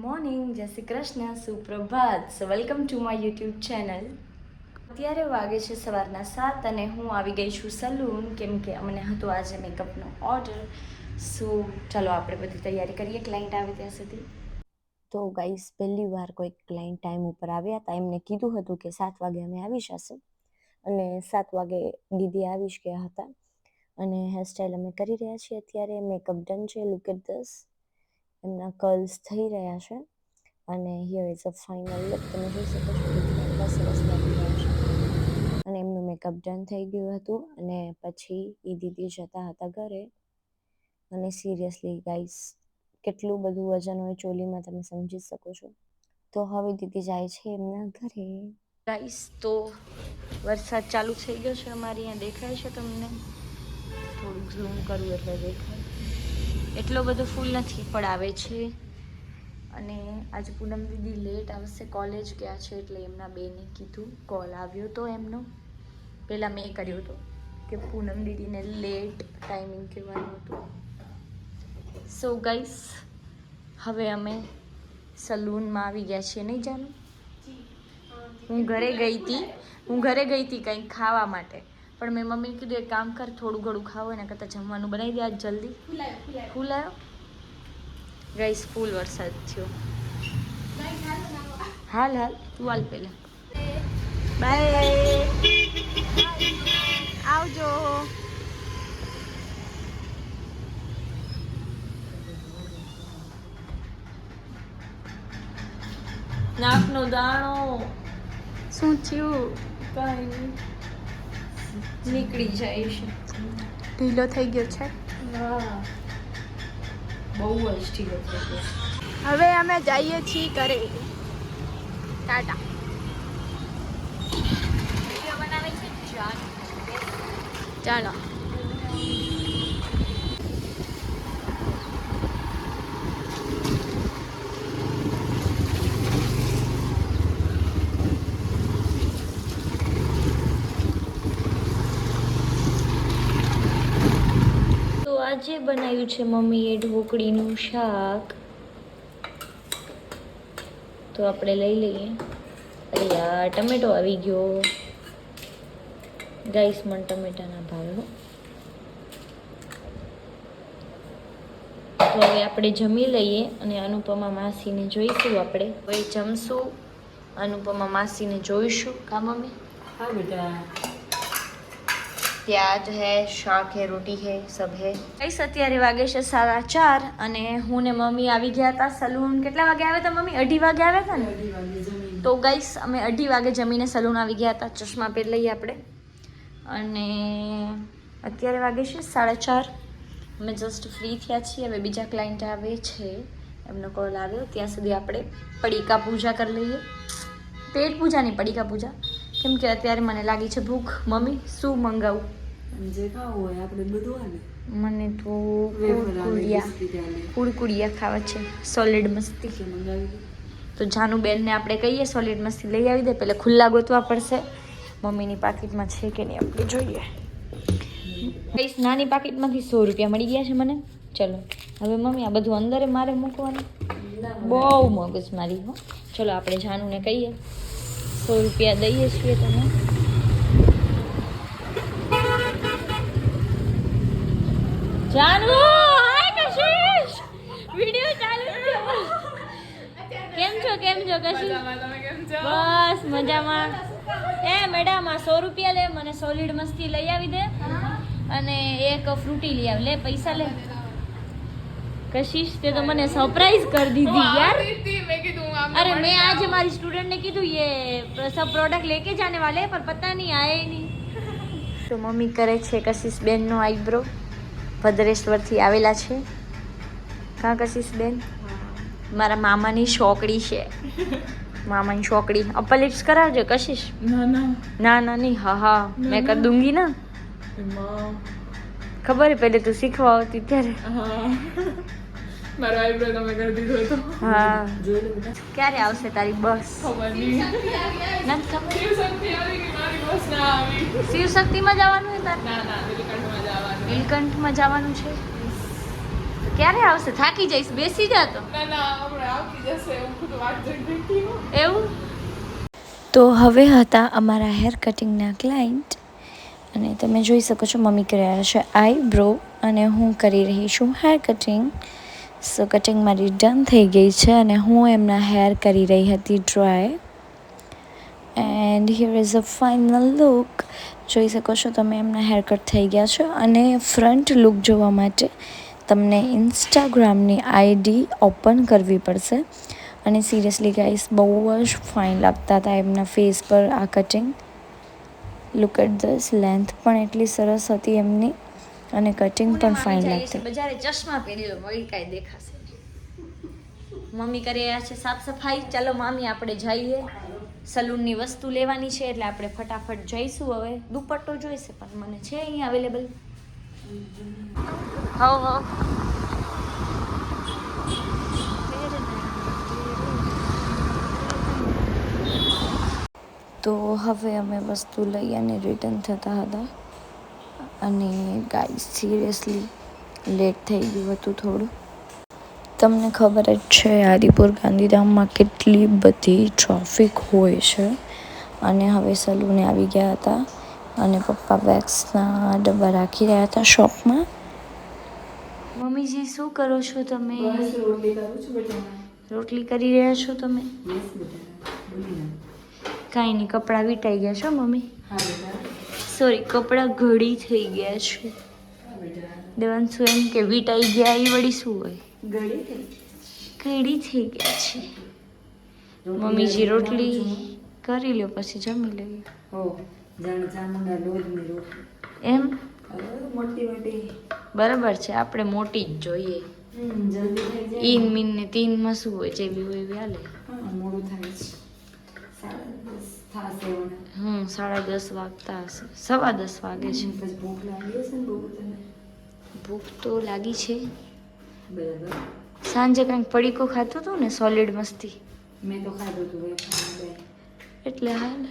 Morning, જય Shri Krishna, સુપ્રભાત. So welcome to my YouTube channel અત્યારે વાગે છે સવારના સાત અને હું આવી ગઈ છું સલૂન કેમ કે અમને હતો આજે મેકઅપનો ઓર્ડર સો ચાલો આપણે બધી તૈયારી કરીએ ક્લાયન્ટ આવે ત્યાં સુધી. તો ગાઈસ પહેલી વાર કોઈ ક્લાયન્ટ ટાઈમ ઉપર આવ્યા હતા. એમને કીધું હતું કે સાત વાગે અમે આવી જશે. અને સાત વાગે દીદી આવી જ ગયા હતા. અને હેરસ્ટાઈલ અમે કરી રહ્યા છીએ અત્યારે. મેકઅપ ડન છે લુક એટ ધસ એમના કર્લ્સ થઈ રહ્યા છે અને here is a final look તમે જોઈ શકો છો કેટલા સરસ લાગી રહ્યા છે. અને એમનું મેકઅપ ડન થઈ ગયું હતું. અને પછી એ દીદી જતા હતા ઘરે. અને સિરિયસલી ગાઈસ કેટલું બધું વજન હોય ચોલીમાં તમે સમજી શકો છો. તો હવે દીદી જાય છે એમના ઘરે. ગાઈસ તો વરસાદ ચાલુ થઈ ગયો છે અમારે. અહીંયા દેખાય છે તમને? થોડુંક ઝૂમ કરું એટલે દેખાય. એટલો બધો ફૂલ નથી પણ આવે છે. અને આજે પૂનમ દીદી લેટ આવશે કોલેજ ગયા છે એટલે એમના બેને કીધું કોલ આવ્યો તો એમનો. પહેલાં મેં કર્યો હતો કે પૂનમ દીદીને લેટ ટાઈમિંગ કહેવાનું હતું. સો ગાઈસ હવે અમે સલૂનમાં આવી ગયા છીએ નહીં જાણું હું ઘરે ગઈ હતી હું ઘરે ગઈ હતી કંઈક ખાવા માટે. પણ મેં મમ્મી કીધું એક કામ કર થોડું ઘણું ખાવું એના કરતાં જમવાનું બનાવી દે આજ જલ્દી. ફૂલ આવ્યો ગાઈસ ફૂલ વરસાદ થયો. હાલ હાલ તું હાલ પહેલા. બાય. આવજો. નાકનો દાણો. શું થયું? કઈ નીકળી જાય છે. ઢીલો થઈ ગયો છે? બહુ જ ઢીલો થઈ ગયો હવે અમે જઈએ છીએ ઘરે. ટાટા. ચાલો તો આજે બનાવ્યું છે મમ્મીએ ઢોકળીનું શાક. તો આપણે લઈ લઈએ. અરે યાર, ટમેટો આવી ગયો. ગાઈસ, મન ટમેટાના ભાવે તો હવે આપણે જમી લઈએ અને અનુપમા માસીને જોઈશું આપણે. હવે જમશું, અનુપમા માસીને જોઈશું. કા મમ્મી? હા, બેટા. પ્યાજ હે શાક હે રોટી હે સબ હે કઈસ અત્યારે વાગે છે સાડા ચાર અને હું ને મમ્મી આવી ગયા હતા સલૂન કેટલા વાગે આવ્યા હતા મમ્મી અઢી વાગે આવ્યા હતા ને अभी वाली जमीन તો ગઈસ અમે અઢી વાગે જમીને સલૂન આવી ગયા હતા ચશ્મા પહેરી લઈએ આપણે અને અત્યારે વાગે છે સાડા ચાર અમે જસ્ટ ફ્રી થયા છીએ હવે બીજા ક્લાયન્ટ આવે છે એમનો કોલ આવ્યો ત્યાં સુધી આપણે પડીકા પૂજા કરી લઈએ પેટ પૂજા નહીં પડીકા પૂજા કેમ કે અત્યારે મને લાગી છે ભૂખ. મમ્મી શું મંગાવું? જે ખાવું હોય આપણે બધું આવે મને તો કુરકુરિયા. કુરકુરિયા ખાવા છે. સોલિડ મસ્તી. તો જાનું બેનને આપણે કહીએ સોલિડ મસ્તી લઈ આવી દે. પહેલે ખુલ્લા ગોતવા પડશે. મમ્મીની પાકીટમાં છે કે નહીં આપણે જોઈએ. નાની પાકીટમાંથી સો રૂપિયા મળી ગયા છે મને. ચલો હવે મમ્મી આ બધું અંદરે મારે મૂકવાનું. બહુ મગજ મારી હો. ચલો આપણે જાનુને કહીએ. સો રૂપિયા દઈએ છીએ તમે. જાનુ હાય કશિશ! વિડિયો ચાલુ છે. કેમ છો કેમ છો કશિશ? બસ મજામાં. એ મેડમ, આ સો રૂપિયા લે, મને સોલિડ મસ્તી લઈ આવી દે. અને એક ફ્રૂટી લઈ આવ. લે, પૈસા લે. કશિશ તે તો મને સરપ્રાઈઝ કરી દીધી યાર. અરે મેં આજે મારી સ્ટુડન્ટ ને કીધું યે સબ પ્રોડક્ટ લેકે જાને વાલે પર પતા નહીં આયે નહીં. તો મમ્મી કરે છે કશિશ બેન નો આઈબ્રો. ભદ્રેશ્વરથી આવેલા છે. કા કશિશ બેન? મારા મામાની છોકરી છે. મામાની છોકરી. અપર કરાવજો કશિશ. ના ના. નહીં. હા હા. મેં કર દૂંગી ના. ખબર પહેલે તું શીખવા આવતી ત્યારે. મારો આઈબ્રો તમે કરી દીધો હતો હા. જોઈ ક્યારે આવશે તારી બસ? ખબર નહીં. શિવશક્તિ આવી કે મારી બસ ના આવી? શિવશક્તિમાં જવાનું છે તારે? ના ના નીલકંઠમાં જવાનું. નીલકંઠમાં જવાનું છે? ક્યારે આવશે? થાકી જઈશ બેસી જા તો. ના ના હમણાં આવતી જશે. એવું બધું વાત બેઠી એવું? તો હવે હતા અમારા હેર કટિંગના ક્લાયન્ટ અને તમે જોઈ શકો છો મમ્મી કરી રહ્યા છે આઈબ્રો અને હું કરી રહી છું હેર કટિંગ સો કટિંગ મારી ડન થઈ ગઈ છે અને હું એમના હેર કરી રહી હતી dry and here is a final look જોઈ શકો છો તમે એમના હેર કટ થઈ ગયા છે અને ફ્રન્ટ લુક જોવા માટે તમને ઇન્સ્ટાગ્રામની આઈડી ઓપન કરવી પડશે. અને સિરિયસલી ગાઈસ બહુ જ ફાઇન લાગતા હતા એમના ફેસ પર આ cutting look at this length પણ એટલી સરસ હતી એમની. અને કટિંગ પણ ફાઇન લાગતી. બજારે ચશ્મા પહેરી મળી કાંઈ દેખાશે મમ્મી કરી છે સાફ સફાઈ. ચાલો મામી આપણે જઈએ. સલૂનની વસ્તુ લેવાની છે એટલે આપણે ફટાફટ જઈશું હવે. દુપટ્ટો જોઈશે પણ મને છે અહીંયા અવેલેબલ હો હો. તો હવે અમે વસ્તુ લઈ અને રિટર્ન થતા હતા. અને ગાઈસ સિરિયસલી લેટ થઈ ગયું હતું થોડું. તમને ખબર જ છે આદિપુર ગાંધીધામમાં કેટલી બધી ટ્રાફિક હોય છે. અને હવે સલૂને આવી ગયા હતા. અને પપ્પા વેક્સના ડબ્બા રાખી રહ્યા હતા શોપમાં. મમ્મીજી શું કરો છો તમે? રોટલી કરું રહ્યા છો તમે? કાંઈ નહીં કપડાં વીટાઈ ગયા છો મમ્મી? હા બેટા સોરી કપડાં ઘડી થઈ ગયા છે. દેવાંશુ એમ કે વીટાઈ ગયા એ વળી શું હોય? ઘડી થઈ ગયા છે. મમ્મીજી રોટલી કરી લ્યો પછી જમી રોટલી. એમ? બરાબર છે આપણે મોટી જ જોઈએ. ઈન મીન ને તીનમાં શું હોય જેવી હોય એવી હાલે મોડું થાય છે. હમ સાડા દસ વાગતા હશે. સવા દસ વાગે છે. ભૂખ લાગી હશે ને બહુ તને ભૂખ તો લાગી છે. બરાબર. સાંજે કંઈક પડીકો ખાતો હતો ને સોલિડ મસ્તી? મેં તો ખાધું હતું એટલે હાલ.